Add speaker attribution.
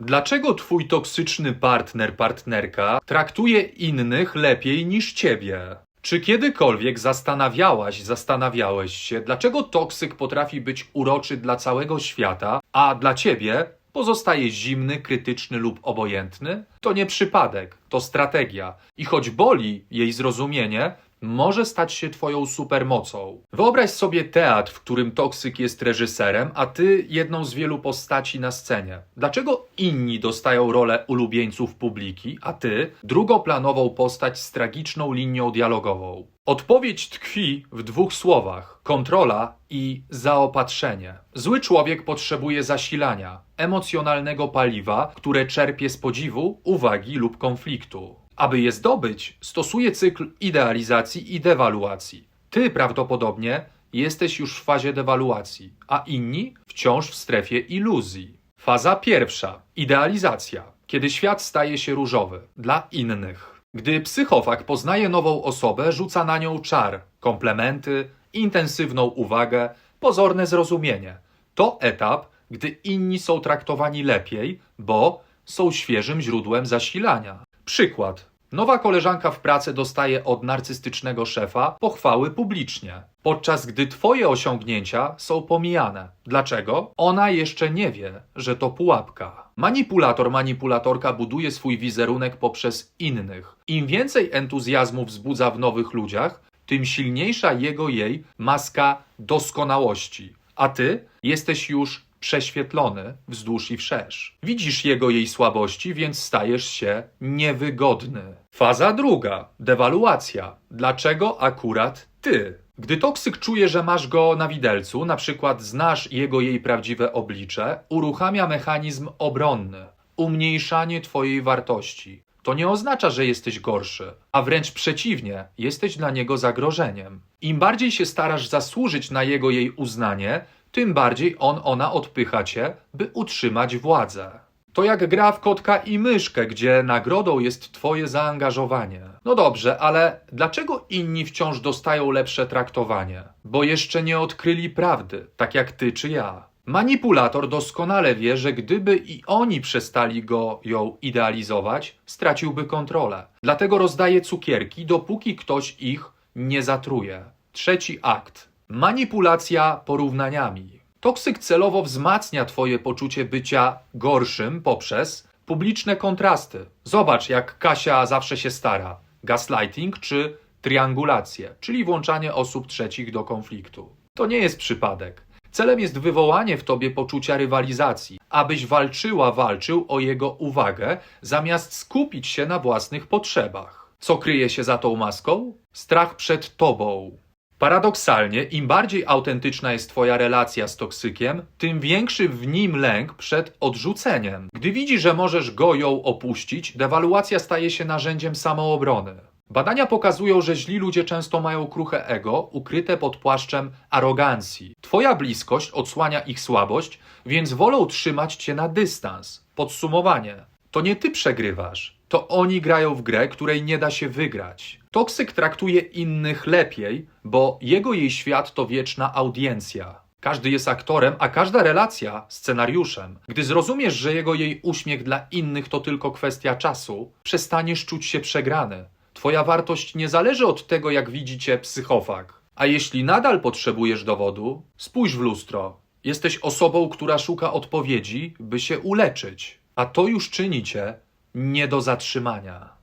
Speaker 1: Dlaczego twój toksyczny partner, partnerka traktuje innych lepiej niż ciebie? Czy kiedykolwiek zastanawiałaś, zastanawiałeś się, dlaczego toksyk potrafi być uroczy dla całego świata, a dla ciebie pozostaje zimny, krytyczny lub obojętny? To nie przypadek, to strategia. I choć boli jej zrozumienie, może stać się twoją supermocą. Wyobraź sobie teatr, w którym toksyk jest reżyserem, a ty jedną z wielu postaci na scenie. Dlaczego inni dostają rolę ulubieńców publiki, a ty drugoplanową postać z tragiczną linią dialogową? Odpowiedź tkwi w dwóch słowach: kontrola i zaopatrzenie. Zły człowiek potrzebuje zasilania, emocjonalnego paliwa, które czerpie z podziwu, uwagi lub konfliktu. Aby je zdobyć, stosuje cykl idealizacji i dewaluacji. Ty prawdopodobnie jesteś już w fazie dewaluacji, a inni wciąż w strefie iluzji. Faza pierwsza idealizacja, kiedy świat staje się różowy dla innych. Gdy psychofag poznaje nową osobę, rzuca na nią czar, komplementy, intensywną uwagę, pozorne zrozumienie. To etap, gdy inni są traktowani lepiej, bo są świeżym źródłem zasilania. Przykład. Nowa koleżanka w pracy dostaje od narcystycznego szefa pochwały publicznie, podczas gdy twoje osiągnięcia są pomijane. Dlaczego? Ona jeszcze nie wie, że to pułapka. Manipulator, manipulatorka buduje swój wizerunek poprzez innych. Im więcej entuzjazmu wzbudza w nowych ludziach, tym silniejsza jego jej maska doskonałości. A ty jesteś już prześwietlony wzdłuż i wszerz. Widzisz jego jej słabości, więc stajesz się niewygodny. Faza druga dewaluacja. Dlaczego akurat ty? Gdy toksyk czuje, że masz go na widelcu, na przykład znasz jego jej prawdziwe oblicze, uruchamia mechanizm obronny umniejszanie twojej wartości. To nie oznacza, że jesteś gorszy, a wręcz przeciwnie, jesteś dla niego zagrożeniem. Im bardziej się starasz zasłużyć na jego jej uznanie, tym bardziej on ona odpycha cię, by utrzymać władzę. To jak gra w kotka i myszkę, gdzie nagrodą jest twoje zaangażowanie. No dobrze, ale dlaczego inni wciąż dostają lepsze traktowanie? Bo jeszcze nie odkryli prawdy, tak jak ty czy ja. Manipulator doskonale wie, że gdyby i oni przestali go ją idealizować, straciłby kontrolę. Dlatego rozdaje cukierki, dopóki ktoś ich nie zatruje. Trzeci akt. Manipulacja porównaniami. Toksyk celowo wzmacnia twoje poczucie bycia gorszym poprzez publiczne kontrasty. Zobacz, jak Kasia zawsze się stara. Gaslighting czy triangulację, czyli włączanie osób trzecich do konfliktu. To nie jest przypadek. Celem jest wywołanie w tobie poczucia rywalizacji, abyś walczyła, walczył o jego uwagę, zamiast skupić się na własnych potrzebach. Co kryje się za tą maską? Strach przed tobą. Paradoksalnie, im bardziej autentyczna jest Twoja relacja z toksykiem, tym większy w nim lęk przed odrzuceniem. Gdy widzi, że możesz go ją opuścić, dewaluacja staje się narzędziem samoobrony. Badania pokazują, że źli ludzie często mają kruche ego, ukryte pod płaszczem arogancji. Twoja bliskość odsłania ich słabość, więc wolą trzymać cię na dystans. Podsumowanie. To nie ty przegrywasz, to oni grają w grę, której nie da się wygrać. Toksyk traktuje innych lepiej, bo jego jej świat to wieczna audiencja. Każdy jest aktorem, a każda relacja scenariuszem. Gdy zrozumiesz, że jego jej uśmiech dla innych to tylko kwestia czasu, przestaniesz czuć się przegrany. Twoja wartość nie zależy od tego, jak widzicie psychofag. A jeśli nadal potrzebujesz dowodu, spójrz w lustro. Jesteś osobą, która szuka odpowiedzi, by się uleczyć, a to już czyni cię nie do zatrzymania.